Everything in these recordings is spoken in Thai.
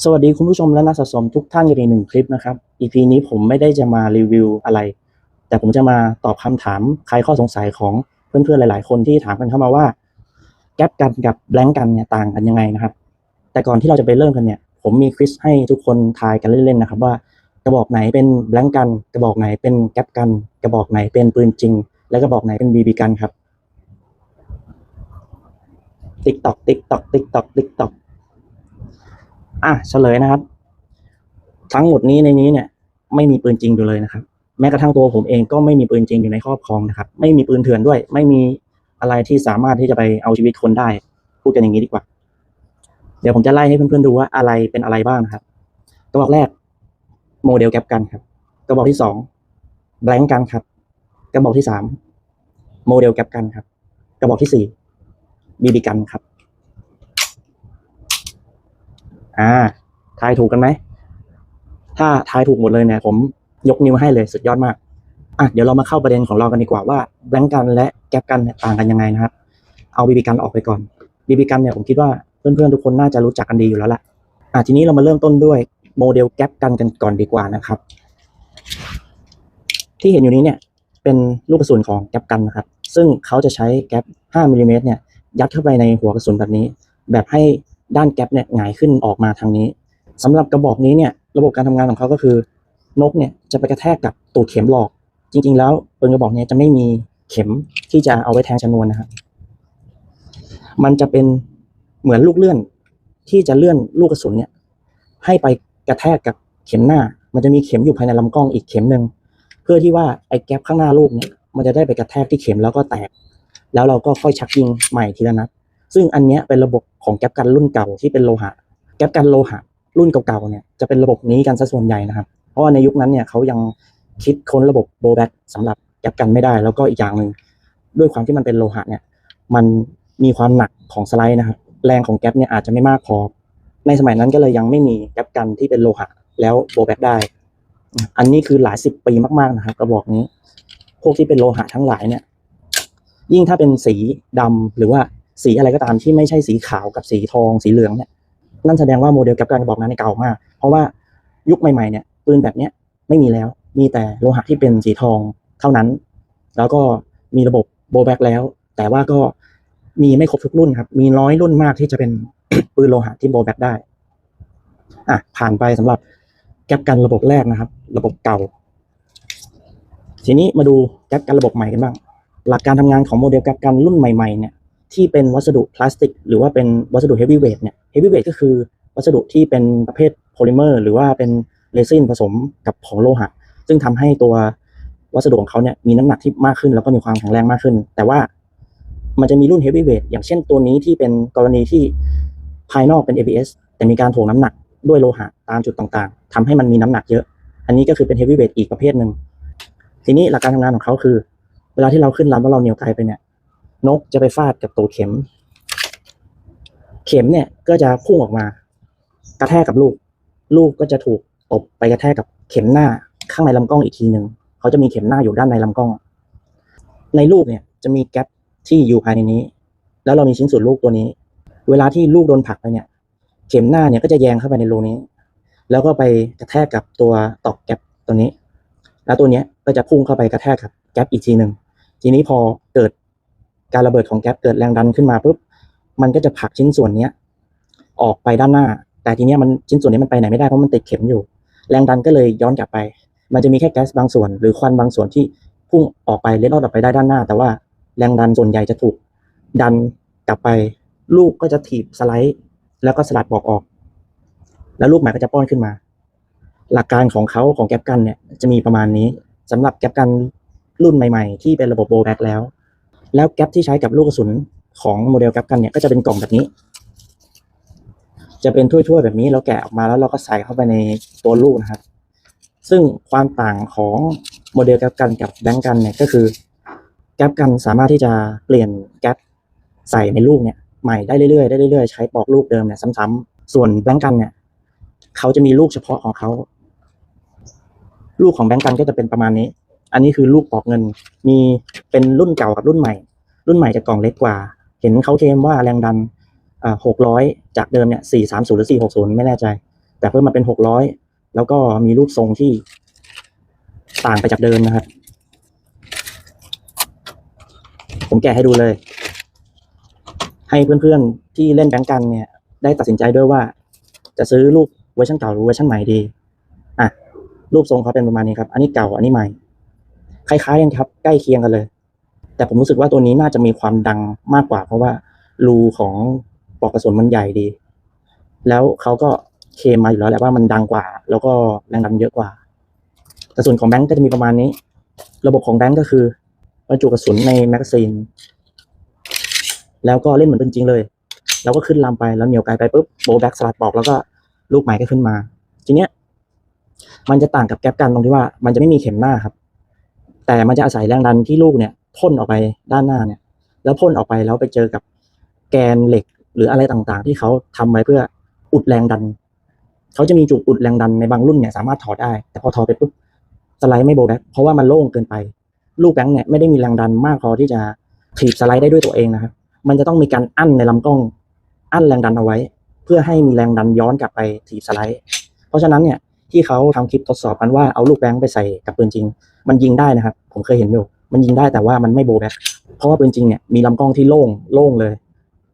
สวัสดีคุณผู้ชมและนักสะสมทุกท่านกันอีกหนึ่งคลิปนะครับ EP นี้ผมไม่ได้จะมารีวิวอะไร แต่ผมจะมาตอบคำถามคลายข้อสงสัยของเพื่อนๆหลาย ๆ คนที่ถามกันเข้ามาว่า แก๊ปกันกับแบงก์กันเนี่ยต่างกันยังไงนะครับ แต่ก่อนที่เราจะไปเริ่มกันเนี่ย ผมมีควิสให้ทุกคนทายกันเล่นๆนะครับว่ากระบอกไหนเป็นแบงก์กัน กระบอกไหนเป็นแก๊ปกัน กระบอกไหนเป็นปืนจริง และกระบอกไหนเป็นบีบีกันครับติ๊กตอกติ๊กตอกติ๊กตอกติ๊กตอก อะเฉลยนะครับ ทั้งหมดนี้ในนี้เนี่ย ไม่มีปืนจริงอยู่เลยนะครับ แม้กระทั่งตัวผมเองก็ไม่มีปืนจริงอยู่ในครอบครองนะครับ ไม่มีปืนเถื่อนด้วย ไม่มีอะไรที่สามารถที่จะไปเอาชีวิตคนได้ พูดกันอย่างนี้ดีกว่า เดี๋ยวผมจะไล่ให้เพื่อนๆดูว่าอะไรเป็นอะไรบ้างนะครับกระบอกแรกโมเดลแก๊ปกันครับ กระบอกที่สองแบงก์กันครับ กระบอกที่สามโมเดลแก๊ปกันครับ กระบอกที่สี่บีบีกันครับ อ่าทายถูกกันไหม ถ้าทายถูกหมดเลยเนี่ย ผมยกนิ้วให้เลยสุดยอดมาก อะเดี๋ยวเรามาเข้าประเด็นของเรากันดีกว่าว่าแบงก์กันและแก๊ปกันเนี่ยต่างกันยังไงนะครับ เอาบีบีกันออกไปก่อนบีบีกันเนี่ยผมคิดว่าเพื่อนๆทุกคนน่าจะรู้จักกันดีอยู่แล้วล่ะอะทีนี้เรามาเริ่มต้นด้วยโมเดลแก๊ปกันกันก่อนดีกว่านะครับ ที่เห็นอยู่นี้เนี่ยเป็นลูกกระสุนของแก๊ปกันนะครับ ซึ่งเขาจะใช้แก๊ป5มิลลิเมตรเนี่ยยัดเข้าไปในหัวกระสุนแบบนี้ แบบให้ ด้านแก๊ปเนี่ยหงายขึ้นออกมาทางนี้สำหรับกระบอกนี้เนี่ยระบบการทำงานของเขาก็คือนกเนี่ยจะไปกระแทกกับตูดเข็มหลอก จริง ๆ แล้วปืนกระบอกนี้จะไม่มีเข็มที่จะเอาไว้แทงชนวนนะครับมันจะเป็นเหมือนลูกเลื่อนที่จะเลื่อนลูกกระสุนเนี่ย ให้ไปกระแทกกับเข็มหน้า มันจะมีเข็มอยู่ภายในลำกล้องอีกเข็มหนึ่งเพื่อที่ว่าไอ้แก๊ปข้างหน้าลูกเนี่ยมันจะได้ไปกระแทกที่เข็มแล้วก็แตก แล้วเราก็ค่อยชักยิงใหม่ทีละนัด ซึ่งอันเนี้ยเป็นระบบของแก๊ปกันรุ่นเก่าที่เป็นโลหะ แก๊ปกันโลหะ รุ่นเก่าๆเนี่ยจะเป็นระบบนี้กันซะส่วนใหญ่นะครับ เพราะว่าในยุคนั้นเนี่ยเขายังคิดค้นระบบโบแบ็กสำหรับแก๊ปกันไม่ได้ แล้วก็อีกอย่างหนึ่งด้วยความที่มันเป็นโลหะเนี่ยมันมีความหนักของสไลด์นะครับแรงของแก๊ปเนี่ยอาจจะไม่มากพอในสมัยนั้นก็เลยยังไม่มีแก๊ปกันที่เป็นโลหะแล้วโบแบ็กได้ อันนี้คือหลายสิบปีมากๆนะครับกระบอกนี้ พวกที่เป็นโลหะทั้งหลายเนี่ย ยิ่งถ้าเป็นสีดำหรือว่า สีอะไรก็ตามที่ไม่ใช่สีขาวกับสีทองสีเหลืองเนี่ยนั่นแสดงว่าโมเดลกับการกระบอกนั้นเนเก่ามาก เพราะว่ายุคใหม่ๆเนี่ยปืนแบบเนี้ยไม่มีแล้วมีแต่โลหะที่เป็นสีทองเท่านั้น แล้วก็มีระบบโบแบ็กแล้ว แต่ว่าก็มีไม่ครบทุกรุ่นครับ มีน้อยรุ่นมากที่จะเป็นปืนโลหะที่โบแบ็กได้อะผ่านไปสำหรับแก๊ปกันระบบแรกนะครับ ระบบเก่า ทีนี้มาดูแก๊ปกันระบบใหม่กันบ้าง หลักการทำงานของโมเดลแก๊ปกันรุ่นใหม่ๆเนี่ย ที่เป็นวัสดุพลาสติก หรือว่าเป็นวัสดุเฮฟวีเวทเนี่ยเฮฟวีเวทก็คือวัสดุที่เป็นประเภทโพลิเมอร์ หรือว่าเป็นเรซินผสมกับของโลหะ ซึ่งทำให้ตัววัสดุของเขาเนี่ยมีน้ำหนักที่มากขึ้น แล้วก็มีความแข็งแรงมากขึ้น แต่ว่ามันจะมีรุ่นเฮฟวีเวทอย่างเช่นตัวนี้ที่เป็นกรณีที่ภายนอกเป็น ABS แต่มีการถ่วงน้ำหนักด้วยโลหะตามจุดต่างๆทำให้มันมีน้ำหนักเยอะ อันนี้ก็คือเป็นเฮฟวีเวทอีกประเภทหนึ่งทีนี้หลักการทำงานของเขาคือ เวลาที่เราขึ้นลำแล้วเราเหนียวไกลไปเนี่ย นกจะไปฟาดกับตัวเข็ม เข็มเนี่ยก็จะพุ่งออกมา กระแทกกับลูก ลูกก็จะถูกตบไปกระแทกกับเข็มหน้าข้างในลำกล้องอีกทีหนึ่งเขาจะมีเข็มหน้าอยู่ด้านในลำกล้อง ในลูกเนี่ยจะมีแก๊ปที่อยู่ภายในนี้ แล้วเรามีชิ้นส่วนลูกตัวนี้ เวลาที่ลูกโดนผลักไปเนี่ย เข็มหน้าเนี่ยก็จะแยงเข้าไปในรูนี้ แล้วก็ไปกระแทกกับตัวตอกแก๊ปตัวนี้ แล้วตัวเนี้ยก็จะพุ่งเข้าไปกระแทกกับแก๊ปอีกทีหนึ่งทีนี้พอเกิด การระเบิดของแก๊ปเกิดแรงดันขึ้นมาปุ๊บมันก็จะผลักชิ้นส่วนเนี้ยออกไปด้านหน้า แต่ทีเนี้ยมันชิ้นส่วนนี้มันไปไหนไม่ได้เพราะมันติดเข็มอยู่ แรงดันก็เลยย้อนกลับไป มันจะมีแค่แก๊สบางส่วน หรือควันบางส่วนที่พุ่งออกไปเล็ดลอดออกไปได้ด้านหน้า แต่ว่าแรงดันส่วนใหญ่จะถูกดันกลับไป ลูกก็จะถีบสไลด์ แล้วก็สลัดบอกออก แล้วลูกใหม่ก็จะป้อนขึ้นมา หลักการของเขาของแก๊ปกันเนี่ยจะมีประมาณนี้สำหรับแก๊ปกันรุ่นใหม่ ๆ ที่เป็นระบบโบแบ็กแล้ว แล้วแก๊ปที่ใช้กับลูกกระสุนของโมเดลแก๊ปกันเนี่ยก็จะเป็นกล่องแบบนี้ จะเป็นถ้วยๆแบบนี้เราแกะออกมาแล้วเราก็ใส่เข้าไปในตัวลูกนะครับ ซึ่งความต่างของโมเดลแก๊ปกันกับแบงก์กันเนี่ยก็คือแก๊ปกันสามารถที่จะเปลี่ยนแก๊ปใส่ในลูกเนี่ยใหม่ได้เรื่อยๆได้เรื่อยๆใช้ปอกลูกเดิมเนี่ยซ้ำๆส่วนแบงก์กันเนี่ยเขาจะมีลูกเฉพาะของเขาลูกของแบงก์กันก็จะเป็นประมาณนี้ อันนี้คือลูกปอกเงิน มีเป็นรุ่นเก่ากับรุ่นใหม่ รุ่นใหม่จะกล่องเล็กกว่า เห็นเขาเคลมว่าแรงดันหกร้อยจากเดิมเนี่ยสี่สามศูนย์หรือสี่หกศูนย์ไม่แน่ใจ แต่เพิ่มมาเป็นหกร้อยแล้วก็มีรูปทรงที่ต่างไปจากเดิมนะครับ ผมแกะให้ดูเลย ให้เพื่อนๆที่เล่นแบงก์กันเนี่ย ได้ตัดสินใจด้วยว่า จะซื้อรูปเวอร์ชันเก่าหรือเวอร์ชันใหม่ดี อะ รูปทรงเขาเป็นประมาณนี้ครับ อันนี้เก่า อันนี้ใหม่ คล้ายๆกันครับ ใกล้เคียงกันเลย แต่ผมรู้สึกว่าตัวนี้น่าจะมีความดังมากกว่า เพราะว่ารูของปลอกกระสุนมันใหญ่ดี แล้วเขาก็เคมมาอยู่แล้วแหละว่ามันดังกว่า แล้วก็แรงดันเยอะกว่ากระสุนของแบงก์ก็จะมีประมาณนี้ ระบบของแบงก์ก็คือบรรจุกระสุนในแมกกาซีน แล้วก็เล่นเหมือนเป็นจริงเลย แล้วก็ขึ้นลำไปแล้วเหนียวไกลไปปุ๊บโบแบ็กสลัดปอกแล้วก็ลูกใหม่ก็ขึ้นมา ทีเนี้ยมันจะต่างกับแก๊ปกันตรงที่ว่า มันจะไม่มีเข็มหน้าครับ แต่มันจะอาศัยแรงดันที่ลูกเนี่ยพ่นออกไปด้านหน้าเนี่ย แล้วพ่นออกไปแล้วไปเจอกับแกนเหล็กหรืออะไรต่างๆ ที่เขาทำไว้เพื่ออุดแรงดัน เขาจะมีจุดอุดแรงดันในบางรุ่นเนี่ยสามารถถอดได้ แต่พอถอดไปปุ๊บสไลด์ไม่โบแบ็กเพราะว่ามันโล่งเกินไป ลูกแบงค์เนี่ยไม่ได้มีแรงดันมากพอที่จะถีบสไลด์ได้ด้วยตัวเองนะครับ มันจะต้องมีการอั้นในลำกล้อง อั้นแรงดันเอาไว้ เพื่อให้มีแรงดันย้อนกลับไปถีบสไลด์ เพราะฉะนั้นเนี่ยที่เขาทำคลิปทดสอบกันว่าเอาลูกแบงค์ไปใส่กับปืนจริง มันยิงได้นะครับ ผมเคยเห็นอยู่มันยิงได้แต่ว่ามันไม่โบแบ็กเพราะว่าปืนจริงเนี่ยมีลำกล้องที่โล่งโล่งเลย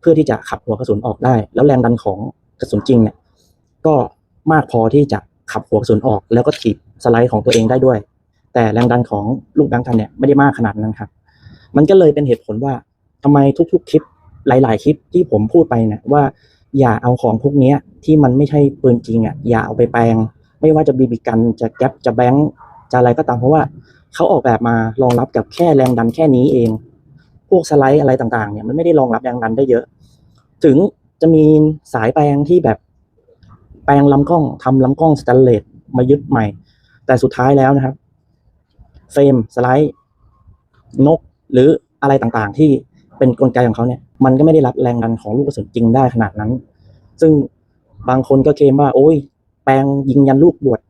เพื่อที่จะขับหัวกระสุนออกได้ แล้วแรงดันของกระสุนจริงเนี่ยก็มากพอที่จะขับหัวกระสุนออก แล้วก็ถีบสไลด์ของตัวเองได้ด้วย แต่แรงดันของลูกแบงค์กันเนี่ยไม่ได้มากขนาดนั้นครับ มันก็เลยเป็นเหตุผลว่าทำไมทุกๆคลิปหลาย ๆ คลิปที่ผมพูดไปเนี่ยว่าอย่าเอาของพวกนี้ที่มันไม่ใช่ปืนจริงอะอย่าเอาไปแปลง ไม่ว่าจะบีบีกันจะแก๊ปจะแบงค์ จะอะไรก็ตามเพราะว่าเขาออกแบบมารองรับกับแค่แรงดันแค่นี้เอง พวกสไลด์อะไรต่างๆ เนี่ยมันไม่ได้รองรับแรงดันได้เยอะ ถึงจะมีสายแปลงที่แบบแปลงลำกล้องทำลำกล้องสแตนเลสมายึดใหม่ แต่สุดท้ายแล้วนะครับเฟรมสไลด์ นกหรืออะไรต่างๆ ที่เป็นกลไกของเขาเนี่ย มันก็ไม่ได้รับแรงดันของลูกกระสุนจริงได้ขนาดนั้น ซึ่งบางคนก็เคลมว่า โอ้ย แปลงยิงยันลูกบวช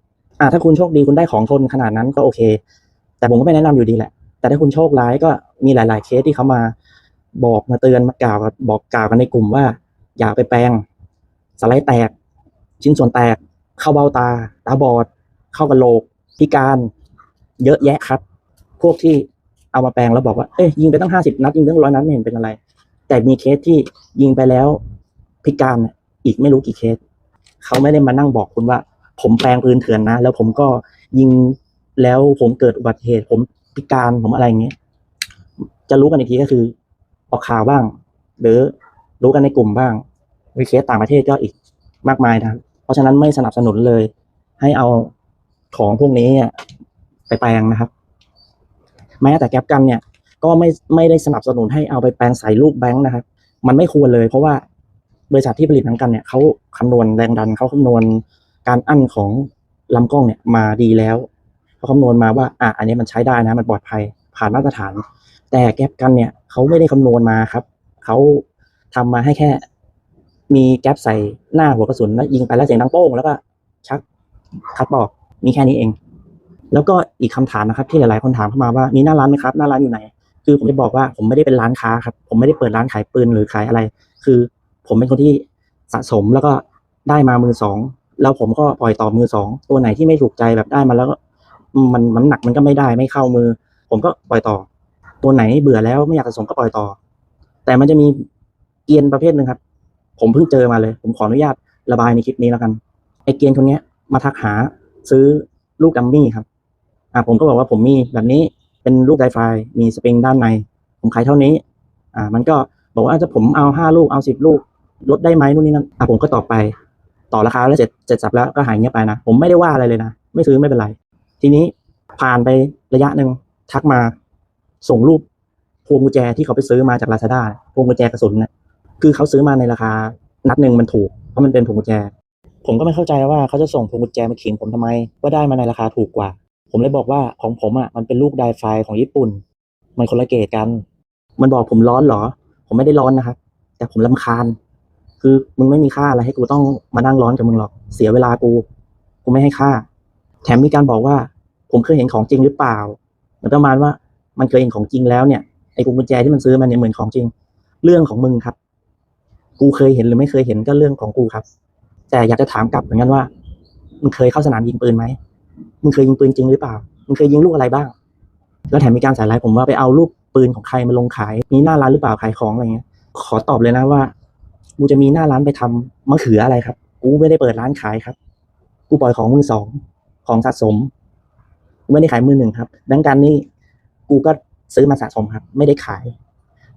อ่าถ้าคุณโชคดีคุณได้ของทนขนาดนั้นก็โอเค แต่ผมก็ไม่แนะนำอยู่ดีแหละ แต่ถ้าคุณโชคร้ายก็มีหลาย ๆ เคสที่เขามาบอกมาเตือนมากล่าวบอกกล่าวกันในกลุ่มว่า อย่าไปแปลง สไลด์แตก ชิ้นส่วนแตก เข้าเบ้าตา ตาบอด เข้ากระโหลกพิการเยอะแยะครับ พวกที่เอามาแปลงแล้วบอกว่าเอ้ยยิงไปตั้งห้าสิบนัดยิงตั้งร้อยนัดไม่เห็นเป็นอะไร แต่มีเคสที่ยิงไปแล้วพิการอีกไม่รู้กี่เคส เขาไม่ได้มานั่งบอกคุณว่า ผมแปลงปืนเถื่อนนะ แล้วผมก็ยิงแล้วผมเกิดอุบัติเหตุ ผมพิการผมอะไรอย่างเงี้ยจะรู้กันอีกทีก็คือออกข่าวบ้าง หรือรู้กันในกลุ่มบ้างวิเคสต่างประเทศก็อีกมากมายนะเพราะฉะนั้นไม่สนับสนุนเลย ให้เอาของพวกนี้ไปแปลงนะครับ แม้แต่แก๊ปกันเนี่ย ก็ไม่ไม่ได้สนับสนุนให้เอาไปแปลงใส่ลูกแบงค์นะครับ มันไม่ควรเลย เพราะว่าบริษัทที่ผลิตหนังกันเนี่ยเขาคำนวณแรงดันเขาคำนวณ การอั้นของลำกล้องเนี่ยมาดีแล้วเขาคำนวณมาว่าอะอันนี้มันใช้ได้นะ มันปลอดภัยผ่านมาตรฐาน แต่แก๊ปกันเนี่ยเขาไม่ได้คำนวณมาครับเขาทำมาให้แค่ มีแก๊ปใส่หน้าหัวกระสุนแล้วยิงไปแล้วเสียงดังโป้งแล้วก็ชักคัดบอกมีแค่นี้เอง แล้วก็อีกคำถามนะครับ ที่หลายๆคนถามเข้ามาว่ามีหน้าร้านไหมครับหน้าร้านอยู่ไหน คือผมจะบอกว่าผมไม่ได้เป็นร้านค้าครับ ผมไม่ได้เปิดร้านขายปืนหรือขายอะไร คือ ผมเป็นคนที่สะสมแล้วก็ได้มามือสอง แล้วผมก็ปล่อยต่อมือสองตัวไหนที่ไม่ถูกใจแบบได้มาแล้วก็มันมันหนักมันก็ไม่ได้ไม่เข้ามือ ผมก็ปล่อยต่อ ตัวไหนเบื่อแล้วไม่อยากสะสมก็ปล่อยต่อ แต่มันจะมีเกียนประเภทหนึ่งครับ ผมเพิ่งเจอมาเลย ผมขออนุญาตระบายในคลิปนี้แล้วกันไอเกียนคนนี้ยมาทักหาซื้อลูกดัมมี่ครับอ่าผมก็บอกว่าผมมีแบบนี้เป็นลูกไดไฟมีสปริงด้านใน ผมขายเท่านี้ อ่า มันก็บอกว่าถ้าผมเอาห้าลูกเอาสิบลูกลดได้ไหมนู่นนี่นั่นอะผมก็ตอบไป ต่อราคาแล้วเสร็จเสร็จสับแล้วก็หายเงียบไปนะ ผมไม่ได้ว่าอะไรเลยนะ ไม่ซื้อไม่เป็นไร ทีนี้ผ่านไประยะหนึ่งทักมาส่งรูปพวงกุญแจที่เขาไปซื้อมาจากลาซาด้าพวงกุญแจกระสุนเนี่ยคือเขาซื้อมาในราคานัดหนึ่งมันถูกเพราะมันเป็นพวงกุญแจ ผมก็ไม่เข้าใจว่าเขาจะส่งพวงกุญแจมาขิงผมทำไมว่าได้มาในราคาถูกกว่า ผมเลยบอกว่าของผมอะมันเป็นลูกไดไฟของญี่ปุ่น มันคนละเกรดกัน มันบอกผมร้อนเหรอ ผมไม่ได้ร้อนนะครับแต่ผมลำคาญ คือมึงไม่มีค่าอะไรให้กูต้องมานั่งร้อนกับมึงหรอก เสียเวลากู กูไม่ให้ค่า แถมมีการบอกว่า ผมเคยเห็นของจริงหรือเปล่า เหมือนประมาณว่า มันเคยเห็นของจริงแล้วเนี่ย ไอ้กุญแจที่มันซื้อมาเนี่ยเหมือนของจริง เรื่องของมึงครับ กูเคยเห็นหรือไม่เคยเห็นก็เรื่องของกูครับ แต่อยากจะถามกลับเหมือนกันว่า มึงเคยเข้าสนามยิงปืนไหม มึงเคยยิงปืนจริงหรือเปล่า มึงเคยยิงลูกอะไรบ้าง แล้วแถมมีการใส่ร้ายผมว่าไปเอารูปปืนของใครมาลงขาย มีหน้าร้านหรือเปล่าขายของอะไรเงี้ย ขอตอบเลยนะว่า กูจะมีหน้าร้านไปทำมะเขืออะไรครับ กูไม่ได้เปิดร้านขายครับ กูปล่อยของมือสอง ของสะสม ไม่ได้ขายมือหนึ่งครับ ดังการนี้กูก็ซื้อมาสะสมครับ ไม่ได้ขาย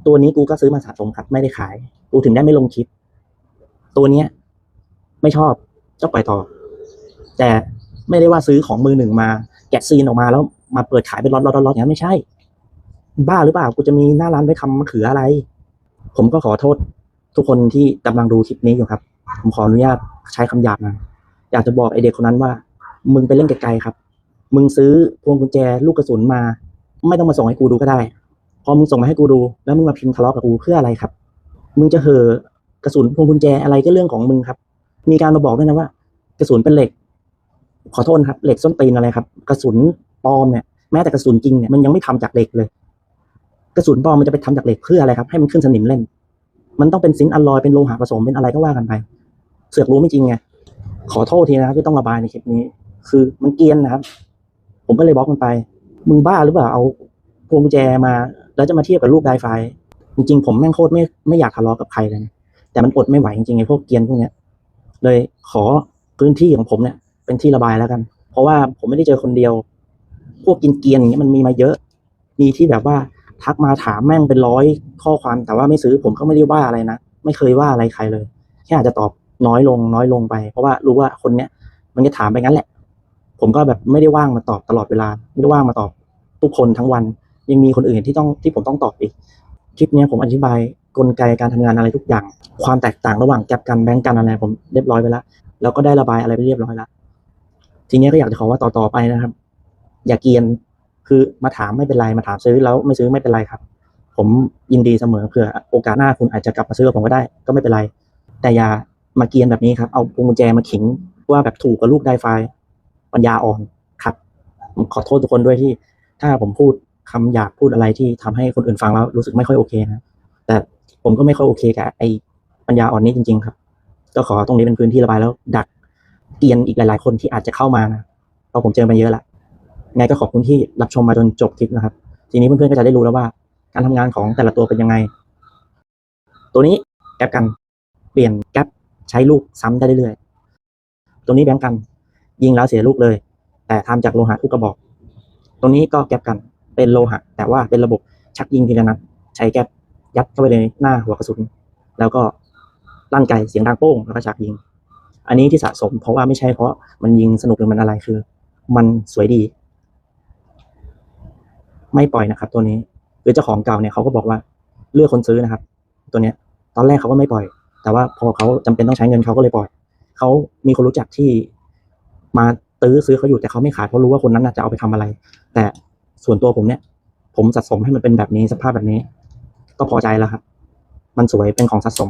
ตัวนี้กูก็ซื้อมาสะสมครับ ไม่ได้ขาย กูถึงได้ไม่ลงคลิป ตัวเนี้ย ไม่ชอบก็ปล่อยต่อ แต่ไม่ได้ว่าซื้อของมือหนึ่งมา แกะซีนออกมาแล้วมาเปิดขายเป็นล็อตล็อย่างนั้นไม่ใช่ บ้าหรือเปล่า กูจะมีหน้าร้านไปทำมะเขืออะไร ผมก็ขอโทษ ทุกคนที่กำลังดูคลิปนี้อยู่ครับ ผมขออนุญาตใช้คำหยาบนะอยากจะบอกไอเด็กคนนั้นว่า มึงไปเล่นไกลๆครับ มึงซื้อพวงกุญแจลูกกระสุนมา ไม่ต้องมาส่งให้กูดูก็ได้ พอมึงส่งมาให้กูดู แล้วมึงมาพิมพ์ทะเลาะกับกูเพื่ออะไรครับ มึงจะเหอกระสุนพวงกุญแจอะไรก็เรื่องของมึงครับ มีการมาบอกด้วยนะว่า กระสุนเป็นเหล็ก ขอโทษครับ เหล็กส้นตีนอะไรครับ กระสุนปลอมเนี่ยแม้แต่กระสุนจริงเนี่ยมันยังไม่ทำจากเหล็กเลย กระสุนปลอมมันจะไปทำจากเหล็กเพื่ออะไรครับ ให้มันขึ้นสนิมเล่น มันต้องเป็นซินอลลอยเป็นโลหะผสมเป็นอะไรก็ว่ากันไป เสือกรู้ไม่จริงไงขอโทษทีนะครับที่ต้องระบายในคลิปนี้ คือมันเกียนนะครับ ผมก็เลยบล็อกมันไป มึงบ้าหรือเปล่าเอาพวงกุญแจมา แล้วจะมาเทียบกับลูกไดไฟจริงๆผมแม่งโคตรไม่ไม่อยากทะเลาะกับใครเลยนะแต่มันอดไม่ไหวจริงๆไอ้พวกเกียนพวกเนี้ย เลยขอพื้นที่ของผมเนี่ย เป็นที่ระบายแล้วกัน เพราะว่าผมไม่ได้เจอคนเดียว พวกกินเกียนอย่างเงี้ยมันมีมาเยอะ มีที่แบบว่า ทักมาถามแม่งเป็นร้อยข้อความแต่ว่าไม่ซื้อผมก็ไม่ได้ว่าอะไรนะ ไม่เคยว่าอะไรใครเลย แค่อาจจะตอบน้อยลงน้อยลงไป เพราะว่ารู้ว่าคนเนี้ยมันจะถามไปงั้นแหละ ผมก็แบบไม่ได้ว่างมาตอบตลอดเวลา ไม่ได้ว่างมาตอบทุกคนทั้งวัน ยังมีคนอื่นที่ต้องที่ผมต้องตอบอีกคลิปเนี้ยผมอธิบายกลไกการทำงานอะไรทุกอย่าง ความแตกต่างระหว่างแกลบกันแบงก์กันอะไรผมเรียบร้อยไปแล้วแล้วก็ได้ระบายอะไรไปเรียบร้อยแล้วทีนี้ก็อยากจะขอว่าต่อๆไปนะครับ อย่าเกียน คือมาถามไม่เป็นไรมาถามซื้อแล้วไม่ซื้อไม่เป็นไรครับ ผมยินดีเสมอเผื่อโอกาสหน้าคุณอาจจะกลับมาซื้อกับผมก็ได้ก็ไม่เป็นไร แต่อย่ามาเกียนแบบนี้ครับเอาพวงกุญแจมาขิงว่าแบบถูกกับลูกไดไฟปัญญาอ่อนครับผมขอโทษทุกคนด้วยที่ ถ้าผมพูดคำหยาบพูดอะไรที่ทำให้คนอื่นฟังแล้วรู้สึกไม่ค่อยโอเคนะแต่ผมก็ไม่ค่อยโอเคกับไอ้ปัญญาอ่อนนี้จริง ๆ ครับ ก็ขอตรงนี้เป็นพื้นที่ระบายแล้วดักเกียนอีกหลาย ๆ คนที่อาจจะเข้ามานะเพราะผมเจอมาเยอะละ ไงก็ขอบคุณที่รับชมมาจนจบคลิปนะครับ ทีนี้เพื่อนๆก็จะได้รู้แล้วว่า การทำงานของแต่ละตัวเป็นยังไง ตัวนี้แก๊ปกัน เปลี่ยนแก๊ปใช้ลูกซ้ำได้เรื่อยๆ ตัวนี้แบงกัน ยิงแล้วเสียลูกเลย แต่ทำจากโลหะทุกกระบอก ตัวนี้ก็แก๊ปกันเป็นโลหะ แต่ว่าเป็นระบบชักยิงทีละนัดใช้แก๊ปยัดเข้าไปในหน้าหัวกระสุน แล้วก็ลั่นไกเสียงดังโป้งแล้วก็ชักยิง อันนี้ที่สะสมเพราะว่าไม่ใช่เพราะมันยิงสนุกหรือมันอะไรคือ มันสวยดี ไม่ปล่อยนะครับ ตัวนี้คือเจ้าของเก่าเนี่ยเขาก็บอกว่าเลือกคนซื้อนะครับ ตัวเนี้ย ตอนแรกเขาก็ไม่ปล่อย แต่ว่าพอเขาจำเป็นต้องใช้เงินเขาก็เลยปล่อยเขามีคนรู้จักที่มาตื้อซื้อเขาอยู่แต่เขาไม่ขายเพราะรู้ว่าคนนั้นน่ะจะเอาไปทำอะไร แต่ส่วนตัวผมเนี่ย ผมสะสมให้มันเป็นแบบนี้สภาพแบบนี้ ก็พอใจแล้วครับ มันสวยเป็นของสะสม